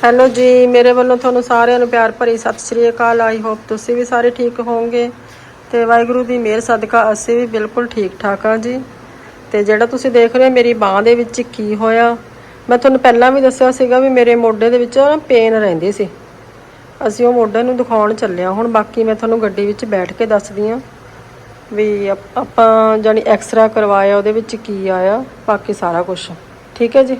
Hello ਜੀ, ਮੇਰੇ ਵੱਲੋਂ ਤੁਹਾਨੂੰ ਸਾਰਿਆਂ ਨੂੰ ਪਿਆਰ ਭਰੀ ਸਤਿ ਸ਼੍ਰੀ ਅਕਾਲ। ਆਈ ਹੋਪ ਤੁਸੀਂ ਵੀ ਸਾਰੇ ਠੀਕ ਹੋਵੋਗੇ ਤੇ ਵਾਹਿਗੁਰੂ ਦੀ ਮਿਹਰ, ਸਦਕਾ ਅਸੀਂ ਵੀ ਬਿਲਕੁਲ ਠੀਕ ਠਾਕ ਹਾਂ ਜੀ। ਤੇ ਜਿਹੜਾ ਤੁਸੀਂ ਦੇਖ ਰਹੇ ਹੋ, ਮੇਰੀ ਬਾਹ ਦੇ ਵਿੱਚ ਕੀ ਹੋਇਆ, ਮੈਂ ਤੁਹਾਨੂੰ ਪਹਿਲਾਂ ਵੀ ਦੱਸਿਆ ਸੀਗਾ ਵੀ ਮੇਰੇ ਮੋਢੇ ਦੇ ਵਿੱਚ ਨਾ ਪੇਨ ਰਹਿੰਦੀ ਸੀ। ਅਸੀਂ ਉਹ ਮੋਢੇ ਨੂੰ ਦਿਖਾਉਣ ਚੱਲਿਆ ਹੁਣ, ਬਾਕੀ ਮੈਂ ਤੁਹਾਨੂੰ ਗੱਡੀ ਵਿੱਚ ਬੈਠ ਕੇ ਦੱਸਦੀ ਹਾਂ ਵੀ ਆਪਾਂ ਜਾਨੀ ਐਕਸਰਾ ਕਰਵਾਇਆ, ਉਹਦੇ ਵਿੱਚ ਕੀ ਆਇਆ, ਬਾਕੀ ਸਾਰਾ ਕੁਝ ਠੀਕ ਹੈ ਜੀ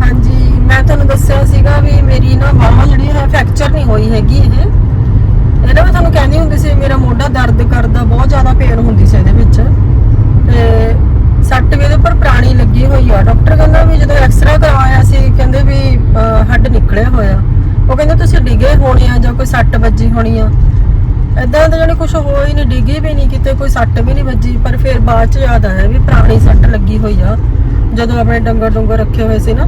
ਹਾਂਜੀ ਮੈਂ ਤੁਹਾਨੂੰ ਦੱਸਿਆ ਸੀਗਾ ਵੀ ਮੇਰੀ ਨਾ ਬਾਹਾਂ ਜਿਹੜੀ ਹੈ ਫ੍ਰੈਕਚਰ ਨਹੀਂ ਹੋਈ ਹੈਗੀ ਇਹ। ਇਹਦਾ ਮੈਂ ਤੁਹਾਨੂੰ ਕਹਿੰਦੀ ਹੁੰਦੀ ਸੀ, ਮੇਰਾ ਮੋਢਾ ਦਰਦ ਕਰਦਾ, ਬਹੁਤ ਜ਼ਿਆਦਾ ਪੇਨ ਹੁੰਦੀ ਸੀ ਇਹਦੇ ਵਿੱਚ। ਤੇ ਸੱਟ ਵੀ ਇਹਦੇ ਉੱਪਰ ਪੁਰਾਣੀ ਲੱਗੀ ਹੋਈ ਆ। ਡਾਕਟਰ ਕਹਿੰਦਾ ਵੀ ਜਦੋਂ ਐਕਸਰਾ ਕਰਵਾਇਆ ਸੀ, ਕਹਿੰਦੇ ਵੀ ਹੱਡ ਨਿਕਲਿਆ ਹੋਇਆ। ਉਹ ਕਹਿੰਦੇ, ਤੁਸੀਂ ਡਿੱਗੇ ਹੋਣੇ ਆ ਜਾਂ ਕੋਈ ਸੱਟ ਵੱਜੀ ਹੋਣੀ ਆ? ਇਦਾਂ ਤਾਂ ਜਾਨੀ ਕੁਝ ਹੋ ਹੀ ਨਹੀਂ, ਡਿੱਗੀ ਵੀ ਨਹੀਂ ਕਿਤੇ, ਕੋਈ ਸੱਟ ਵੀ ਨਹੀਂ ਵੱਜੀ। ਪਰ ਫਿਰ ਬਾਅਦ ਚ ਯਾਦ ਆਇਆ ਵੀ ਪੁਰਾਣੀ ਸੱਟ ਲੱਗੀ ਹੋਈ ਆ। ਜਦੋਂ ਆਪਣੇ ਡੰਗਰ ਡੁੰਗਰ ਰੱਖੇ ਹੋਏ ਸੀ ਨਾ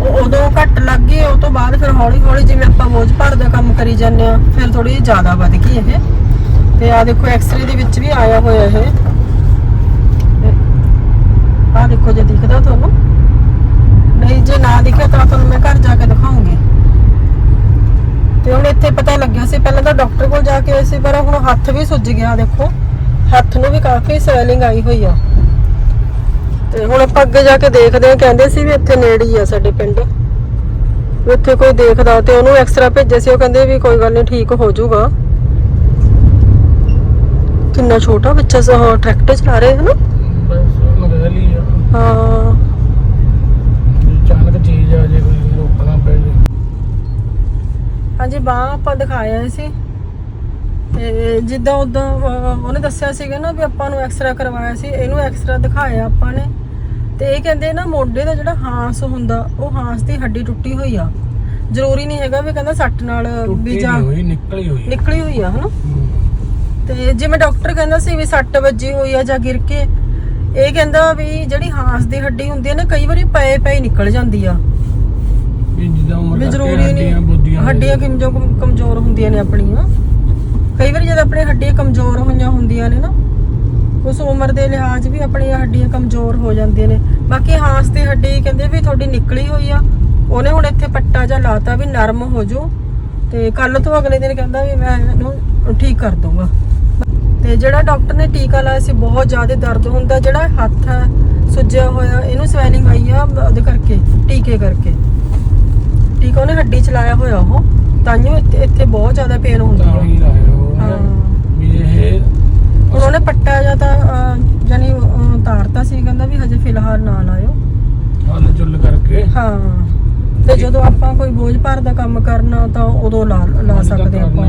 ਉਹ ਉਦੋਂ ਘੱਟ ਲੱਗ ਗਈ, ਉਹ ਤੋਂ ਬਾਅਦ ਫਿਰ ਹੌਲੀ ਹੌਲੀ ਜਿਵੇਂ ਆਪਾਂ ਬੋਝ ਭਰ ਦਾ ਕੰਮ ਕਰੀ ਜਾਂਦੇ ਆ ਫਿਰ ਥੋੜੀ ਜਿਹੀ ਜ਼ਿਆਦਾ ਵੱਧ ਗਈ ਇਹ। ਤੇ ਆ ਦੇਖੋ ਐਕਸਰੇ ਦੇ ਵਿੱਚ ਵੀ ਆਇਆ ਹੋਇਆ ਇਹ। ਆ ਦੇਖੋ, ਜੇ ਦਿਖਦਾ ਤੁਹਾਨੂੰ। ਨਹੀਂ, ਜੇ ਨਾ ਦਿਖਿਆ ਤਾਂ ਤੁਹਾਨੂੰ ਮੈਂ ਘਰ ਜਾ ਕੇ ਦਿਖਾਉਂਗੀ। ਤੇ ਹੁਣ ਇੱਥੇ ਪਤਾ ਲੱਗਿਆ ਸੀ, ਪਹਿਲਾਂ ਤਾਂ ਡਾਕਟਰ ਕੋਲ ਜਾ ਕੇ ਆਏ ਸੀ, ਪਰ ਹੁਣ ਹੱਥ ਵੀ ਸੁੱਜ ਗਿਆ, ਦੇਖੋ। ਹੱਥ ਨੂੰ ਵੀ ਕਾਫੀ ਸਵੈਲਿੰਗ ਆਈ ਹੋਈ ਆ। ਤੇ ਹੁਣ ਆਪਾਂ ਅੱਗੇ ਜਾ ਕੇ ਦੇਖਦੇ ਆ ਕਹਿੰਦੇ ਸੀ ਵੀ ਇੱਥੇ ਨੇੜੇ ਹੀ ਆ ਸਾਡੇ ਪਿੰਡ। ਇੱਥੇ ਕੋਈ ਦੇਖਦਾ ਤੇ ਉਹਨੂੰ ਐਕਸਰਾ ਭੇਜਿਆ ਸੀ ਉਹ ਕਹਿੰਦੇ ਵੀ ਕੋਈ ਗੱਲ ਨਹੀਂ ਠੀਕ ਹੋ ਜਾਊਗਾ। ਕਿੰਨਾ ਛੋਟਾ ਬੱਚਾ ਸੋ ਟਰੈਕਟਰ ਚਲਾ ਰਿਹਾ ਹੈ ਨਾ ਬਸ ਮਗਰ ਲਈ ਆ। ਹਾਂ। ਅਚਾਨਕ ਚੀਜ਼ ਆ ਜੇ ਕੋਈ ਰੋਕਣਾ ਪੈ ਜੇ। ਹਾਂਜੀ ਬਾਹ ਆਪਾਂ ਦਿਖਾਇਆ ਸੀ। ਤੇ ਜਿੱਦਾਂ ਉਦਾਂ ਉਹਨੇ ਦੱਸਿਆ ਸੀਗਾ ਨਾ ਵੀ ਆਪਾਂ ਨੂੰ ਐਕਸਰਾ ਕਰਵਾਇਆ ਸੀ ਇਹਨੂੰ ਐਕਸਰਾ ਦਿਖਾਇਆ ਆਪਾਂ ਨੇ। ਤੇ ਇਹ ਕਹਿੰਦੇ ਨਾ ਮੋਢੇ ਦਾ ਜਿਹੜਾ ਹਾਂਸ ਹੁੰਦਾ ਉਹ ਹਾਂਸ ਦੀ ਹੱਡੀ ਟੁੱਟੀ ਹੋਈ ਆ। ਜ਼ਰੂਰੀ ਨਹੀਂ ਹੈਗਾ ਵੀ ਕਹਿੰਦਾ ਸੱਟ ਨਾਲ ਵੀ ਜਾਂ ਹੋਈ ਨਿਕਲੀ ਹੋਈ ਨਿਕਲੀ ਹੋਈ ਆ ਹਨਾ। ਤੇ ਜਿਵੇਂ ਡਾਕਟਰ ਕਹਿੰਦਾ ਸੀ ਵੀ ਸੱਟ ਵੱਜੀ ਹੋਈ ਆ ਜਾਂ ਗਿਰ ਕੇ ਇਹ ਕਹਿੰਦਾ ਵੀ ਜਿਹੜੀ ਹਾਂਸ ਦੀ ਹੱਡੀ ਹੁੰਦੀ ਹੈ ਨਾ ਕਈ ਵਾਰੀ ਪਏ ਪਏ ਨਿਕਲ ਜਾਂਦੀ ਆ। ਵੀ ਜਿੱਦਾਂ ਉਮਰ ਵੀ ਕਰਕੇ ਜ਼ਰੂਰੀ ਹੱਡੀਆਂ ਨਹੀਂ ਹੱਡੀਆਂ ਕਿੰਜੋ ਕਮਜ਼ੋਰ ਹੁੰਦੀਆਂ ਨੇ ਆਪਣੀਆਂ। ਕਈ ਵਾਰੀ ਜਦ ਆਪਣੇ ਹੱਡੀਆਂ ਕਮਜ਼ੋਰ ਹੋਈਆਂ ਹੁੰਦੀਆਂ ਨੇ ਨਾ ਉਸ ਉਮਰ ਦੇ ਲਿਹਾਜ਼ ਵੀ ਆਪਣੀਆਂ ਹੱਡੀਆਂ ਕਮਜ਼ੋਰ ਹੋ ਜਾਂਦੀਆਂ ਨੇ। ਬਾਕੀ ਹਾਂਸ ਦੀ ਹੱਡੀ ਕਹਿੰਦੇ ਵੀ ਤੁਹਾਡੀ ਨਿਕਲੀ ਹੋਈ ਆ। ਉਹਨੇ ਹੁਣ ਇੱਥੇ ਪੱਟਾ ਜਾਂ ਲਾਤਾ ਵੀ ਨਰਮ ਹੋ ਜਾਊ ਤੇ ਕੱਲ ਤੋਂ ਅਗਲੇ ਦਿਨ ਕਹਿੰਦਾ ਵੀ ਮੈਂ ਇਹਨੂੰ ਠੀਕ ਕਰ ਦੂੰਗਾ ਤੇ ਜਿਹੜਾ ਡਾਕਟਰ ਨੇ ਟੀਕਾ ਲਾਇਆ ਸੀ ਬਹੁਤ ਜ਼ਿਆਦਾ ਦਰਦ ਹੁੰਦਾ। ਜਿਹੜਾ ਹੱਥ ਹੈ ਸੁੱਜਿਆ ਹੋਇਆ ਇਹਨੂੰ ਸਵੈਲਿੰਗ ਆਈ ਆ ਉਹਦੇ ਕਰਕੇ ਟੀਕੇ ਕਰਕੇ। ਟੀਕਾ ਉਹਨੇ ਹੱਡੀ ਚ ਲਾਇਆ ਹੋਇਆ ਉਹ। ਤਾਂਿਓ ਇੱਥੇ ਬਹੁਤ ਜ਼ਿਆਦਾ ਪੇਨ ਹੁੰਦੀ ਤਾਂ ਹਾਂ। ਵੀ ਇਹ ਹੁਣ ਉਹਨੇ ਪੱਟਾ ਜਾਂ ਤਾਂ ਅਹ, ਉਤਾਰਤਾ ਸੀ ਕਹਿੰਦਾ ਵੀ ਹਜੇ ਫਿਲਹਾਲ ਨਾ ਲਾਇਓ। ਹੱਲ ਚੁੱਲ ਕਰਕੇ। ਹਾਂ। ਤੇ ਜਦੋਂ ਆਪਾਂ ਕੋਈ ਬੋਝ ਭਰ ਦਾ ਕੰਮ ਕਰਨਾ ਤਾਂ ਉਦੋਂ ਲਾ ਲਾ ਸਕਦੇ ਆਪਾਂ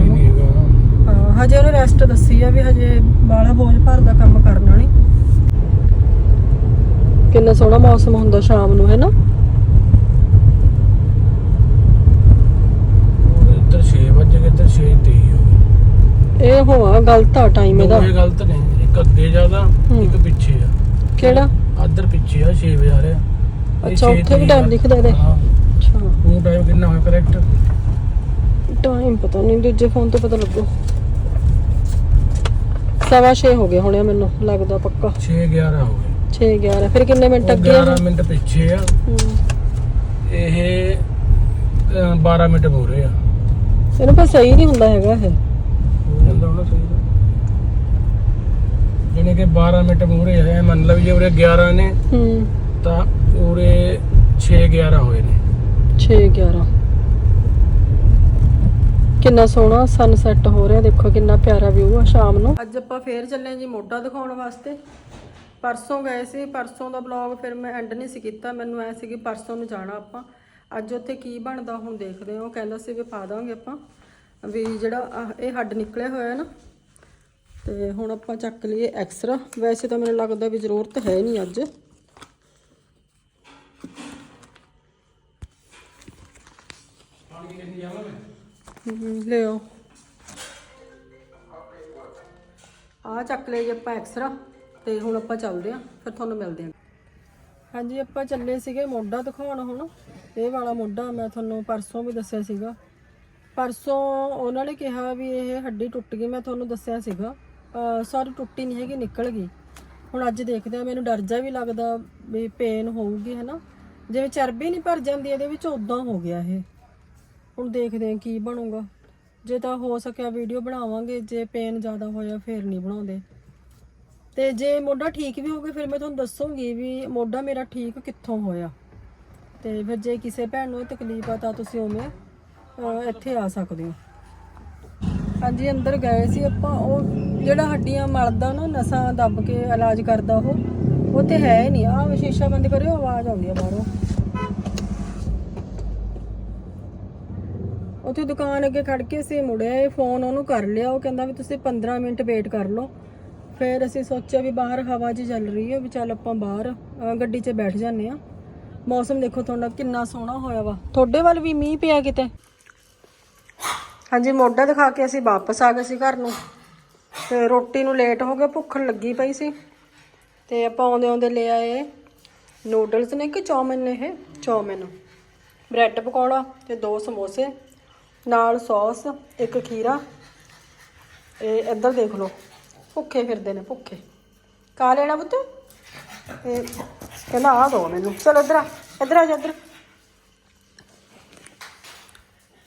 ਹਾਂ ਹਜੇ ਉਹਨੇ ਰੈਸਟ ਦੱਸੀ ਆ ਵੀ ਹਜੇ ਬਾਲਾ ਬੋਝ ਭਰ ਦਾ ਕੰਮ ਕਰਨਾ ਨਹੀਂ। ਕਿੰਨਾ ਸੋਹਣਾ ਮੌਸਮ ਹੁੰਦਾ ਸ਼ਾਮ ਨੂੰ ਹੈ ਨਾ ਉਹ ਇੱਧਰ 6 ਵਜੇ ਗਏ ਇੱਧਰ 6 ਤੇ ਹੀ ਹੋ ਇਹ ਹੋਆ ਗਲਤ ਆ ਟਾਈਮ ਇਹਦਾ। ਇਹ ਗਲਤ ਨਹੀਂ ਇੱਕ ਅੱਗੇ ਜ਼ਿਆਦਾ। ਇੱਕ ਪਿੱਛੇ ਆ। ਕਿਹੜਾ? ਅੱਧਰ ਪਿੱਛੇ ਆ 6 ਵਜੇ ਆ ਰਿਹਾ। ਇਹ ਅੱਛਾ, ਉੱਥੇ ਵੀ ਆ। ਲਿਖਦਾ? ਹਾਂ। ਅੱਛਾ। ਉਹ ਟਾਈਮ ਕਿੰਨਾ ਹੋਇਆ ਕਰੈਕਟ ਟਾਈਮ ਪਤਾ ਨਹੀਂ ਦੂਜੇ ਫੋਨ ਤੋਂ ਪਤਾ ਲੱਗੂ। ਸਵਾ 6 ਹੋ ਗਏ ਹੋਣੇ ਮੈਨੂੰ ਲੱਗਦਾ ਪੱਕਾ। 6 11 ਹੋ ਗਏ। 6 11 ਫਿਰ ਕਿੰਨੇ ਮਿੰਟ ਅੱਗੇ ਆ? 11 ਮਿੰਟ ਪਿੱਛੇ ਆ। ਇਹ ਅ, 12 ਮਿੰਟ ਹੋ ਰਹੇ ਆ। ਇਹਨੂੰ ਪਰ ਸਹੀ ਨਹੀਂ ਹੁੰਦਾ ਹੈਗਾ ਇਹ। ਹੋ ਜਾਂਦਾ ਹੋਣਾ ਸਹੀ ਦਾ ਜਿਹਨੇ ਕਿ 12 ਮਿੰਟ ਮੂਰੇ ਇਹ ਮੰਨ ਲਓ ਜੇ ਉਰੇ 11 ਨੇ ਹੂੰ। ਤਾਂ ਉਰੇ 6 11 ਹੋਏ ਨੇ। 6 11 ਕਿੰਨਾ ਸੋਹਣਾ ਸਨਸੈਟ ਹੋ ਰਿਹਾ ਦੇਖੋ ਕਿੰਨਾ ਪਿਆਰਾ ਵਿਊ ਆ ਸ਼ਾਮ ਨੂੰ। ਅੱਜ ਆਪਾਂ ਫੇਰ ਚੱਲੇ ਹਾਂ ਜੀ ਮੋਢਾ ਦਿਖਾਉਣ ਵਾਸਤੇ। ਪਰਸੋਂ ਗਏ ਸੀ ਪਰਸੋਂ ਦਾ ਬਲੌਗ ਫਿਰ ਮੈਂ ਐਂਡ ਨਹੀਂ ਸੀ ਕੀਤਾ ਮੈਨੂੰ ਐ ਸੀ ਕਿ ਪਰਸੋਂ ਨੂੰ ਜਾਣਾ ਆਪਾਂ। ਅੱਜ ਉੱਥੇ ਕੀ ਬਣਦਾ ਹੁਣ ਦੇਖਦੇ ਹਾਂ ਉਹ ਕਹਿੰਦਾ ਸੀ ਵੀ ਪਾ ਦਾਂਗੇ ਆਪਾਂ। ਵੀ ਜਿਹੜਾ ਇਹ ਹੱਡ ਨਿਕਲਿਆ ਹੋਇਆ ਹੈ ਨਾ, ਤੇ ਹੁਣ ਆਪਾਂ ਚੱਕ ਲਈਏ ਐਕਸਰਾ ਵੈਸੇ ਤਾਂ ਮੈਨੂੰ ਲੱਗਦਾ ਵੀ ਜ਼ਰੂਰਤ ਹੈ ਨਹੀਂ ਅੱਜ। ਲਿਓ। ਆ ਚੱਕ ਲਏ ਜੀ ਆਪਾਂ ਐਕਸਰਾ ਤੇ ਹੁਣ ਆਪਾਂ ਚੱਲਦੇ ਆਂ ਫਿਰ ਤੁਹਾਨੂੰ ਮਿਲਦੇ ਆਂ ਹਾਂਜੀ, ਆਪਾਂ ਚੱਲੇ ਸੀਗੇ ਮੋਢਾ ਦਿਖਾਉਣ ਹੁਣ। ਇਹ ਵਾਲਾ ਮੋਢਾ ਮੈਂ ਤੁਹਾਨੂੰ ਪਰਸੋਂ ਵੀ ਦੱਸਿਆ ਸੀਗਾ। ਪਰਸੋਂ ਉਹਨਾਂ ਨੇ ਕਿਹਾ ਵੀ ਇਹ ਹੱਡੀ ਟੁੱਟ ਗਈ, ਮੈਂ ਤੁਹਾਨੂੰ ਦੱਸਿਆ ਸੀਗਾ। ਸੌਰੀ ਟੁੱਟੀ ਨਹੀਂ ਹੈਗੀ, ਨਿਕਲ ਗਈ। ਹੁਣ ਅੱਜ ਦੇਖਦੇ ਆ ਮੈਨੂੰ ਡਰ ਜਾ ਵੀ ਲੱਗਦਾ ਵੀ ਪੇਨ ਹੋਊਗੀ, ਹਨਾ? ਜਿਵੇਂ ਚਰਬੀ ਨਹੀਂ ਭਰ ਜਾਂਦੀ, ਇਹਦੇ ਵਿੱਚ ਉਦਾਂ ਹੋ ਗਿਆ ਇਹ। ਹੁਣ ਦੇਖਦੇ ਆ ਕੀ ਬਣੂਗਾ। ਜੇ ਤਾਂ ਹੋ ਸਕਿਆ ਵੀਡੀਓ ਬਣਾਵਾਂਗੇ, ਜੇ ਪੇਨ ਜ਼ਿਆਦਾ ਹੋਇਆ, ਫੇਰ ਨਹੀਂ ਬਣਾਉਂਦੇ। ਤੇ ਜੇ ਮੋਢਾ ਠੀਕ ਵੀ ਹੋ ਗਿਆ, ਫਿਰ ਮੈਂ ਤੁਹਾਨੂੰ ਦੱਸੂਗੀ ਵੀ ਮੋਢਾ ਮੇਰਾ ਠੀਕ ਕਿੱਥੋਂ ਹੋਇਆ। ਤੇ ਫਿਰ ਜੇ ਕਿਸੇ ਭੈਣ ਨੂੰ ਤਕਲੀਫ ਆ, ਤਾਂ ਤੁਸੀਂ ਉਵੇਂ ਅਹ, ਇੱਥੇ ਆ ਸਕਦੇ ਹੋ। ਹਾਂਜੀ ਅੰਦਰ ਗਏ ਸੀ ਆਪਾਂ। ਉਹ ਜਿਹੜਾ ਹੱਡੀਆਂ ਮਲਦਾ ਨਾ ਨਸਾਂ ਦੱਬ ਕੇ ਇਲਾਜ ਕਰਦਾ ਉਹ ਉਹ ਹੈ ਹੀ ਨਹੀਂ। ਆ ਸ਼ੀਸ਼ਾ ਬੰਦ ਕਰਿਓ ਆਵਾਜ਼ ਆਉਂਦੀ ਆ ਬਾਹਰੋਂ। ਉੱਥੇ ਦੁਕਾਨ ਅੱਗੇ ਖੜ ਕੇ ਸੀ ਮੁੜਿਆ ਇਹ ਫੋਨ ਉਹਨੂੰ ਕਰ ਲਿਆ। ਉਹ ਕਹਿੰਦਾ ਵੀ ਤੁਸੀਂ 15 ਮਿੰਟ ਵੇਟ ਕਰ ਲਓ। ਫਿਰ ਅਸੀਂ ਸੋਚਿਆ ਵੀ ਬਾਹਰ ਹਵਾ 'ਚ ਚੱਲ ਰਹੀ ਹੈ ਵੀ ਚੱਲ ਆਪਾਂ ਬਾਹਰ ਅਹ, ਗੱਡੀ 'ਚ ਬੈਠ ਜਾਂਦੇ ਆ ਮੌਸਮ ਦੇਖੋ ਤੁਹਾਡਾ ਕਿੰਨਾ ਸੋਹਣਾ ਹੋਇਆ ਵਾ। ਤੁਹਾਡੇ ਵੱਲ ਵੀ ਮੀਂਹ ਪਿਆ ਕਿਤੇ? ਹਾਂਜੀ, ਮੋਢਾ ਦਿਖਾ ਕੇ ਅਸੀਂ ਵਾਪਸ ਆ ਗਏ ਸੀ ਘਰ ਨੂੰ। ਤੇ ਰੋਟੀ ਨੂੰ ਲੇਟ ਹੋ ਗਿਆ ਭੁੱਖ ਲੱਗੀ ਪਈ ਸੀ। ਤੇ ਆਪਾਂ ਆਉਂਦੇ ਆਉਂਦੇ ਲੈ ਆਏ ਨੂਡਲਸ ਨੇ ਕਿ ਚੌਮਿਨ ਨੇ ਇਹ? ਚੌਮਿਨ। ਬ੍ਰੈਡ ਪਕੌੜਾ ਤੇ ਦੋ ਸਮੋਸੇ, ਨਾਲ ਸੌਸ, ਇੱਕ ਖੀਰਾ। ਇਹ ਇੱਧਰ ਦੇਖ ਲਓ, ਭੁੱਖੇ ਫਿਰਦੇ ਨੇ, ਭੁੱਖੇ। ਕਾ ਲੈਣਾ ਪੁੱਤ? ਇਹ ਕਹਿੰਦਾ ਆ ਦੋ ਮੈਨੂੰ। ਚਲ ਇੱਧਰ ਆ ਇੱਧਰ ਆ ਜਾ, ਇੱਧਰ।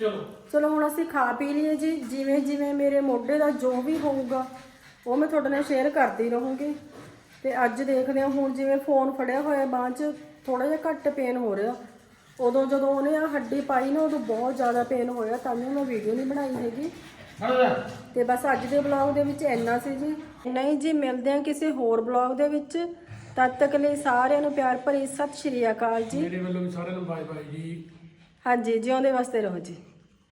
ਚਲੋ। ਚਲੋ ਹੁਣ ਅਸੀਂ ਖਾ ਪੀ ਲਈਏ ਜੀ। ਜਿਵੇਂ ਜਿਵੇਂ ਮੇਰੇ ਮੋਢੇ ਦਾ ਜੋ ਵੀ ਹੋਊਗਾ ਉਹ ਮੈਂ ਤੁਹਾਡੇ ਨਾਲ ਸ਼ੇਅਰ ਕਰਦੀ ਰਹੂੰਗੀ। ਤੇ ਅੱਜ ਦੇਖਦੇ ਹਾਂ ਹੁਣ ਜਿਵੇਂ ਫੋਨ ਫੜਿਆ ਹੋਇਆ ਬਾਂਹ 'ਚ ਥੋੜਾ ਜਿਹਾ ਘੱਟ ਪੇਨ ਹੋ ਰਿਹਾ। ਉਦੋਂ ਜਦੋਂ ਉਹਨੇ ਆ ਹੱਡੀ ਪਾਈ ਨਾ ਉਦੋਂ ਬਹੁਤ ਜ਼ਿਆਦਾ ਪੇਨ ਹੋਇਆ ਤਾਂ ਮੈਂ ਵੀਡੀਓ ਨਹੀਂ ਬਣਾਈ ਹੈਗੀ। ਤੇ ਬਸ ਅੱਜ ਦੇ ਬਲੌਗ ਦੇ ਵਿੱਚ ਇੰਨਾ ਸੀ ਜੀ। ਨਹੀਂ ਜੀ ਮਿਲਦੇ ਹਾਂ ਕਿਸੇ ਹੋਰ ਬਲੌਗ ਦੇ ਵਿੱਚ। ਤਦ ਤੱਕ ਲਈ ਸਾਰਿਆਂ ਨੂੰ ਪਿਆਰ ਭਰੀ ਸਤਿ ਸ਼੍ਰੀ ਅਕਾਲ ਜੀ। ਮੇਰੇ ਵੱਲੋਂ ਵੀ ਸਾਰਿਆਂ ਨੂੰ ਬਾਏ ਬਾਏ ਜੀ। ਹਾਂਜੀ ਜਿਉਂਦੇ ਵਾਸਤੇ ਰਹੋ ਜੀ।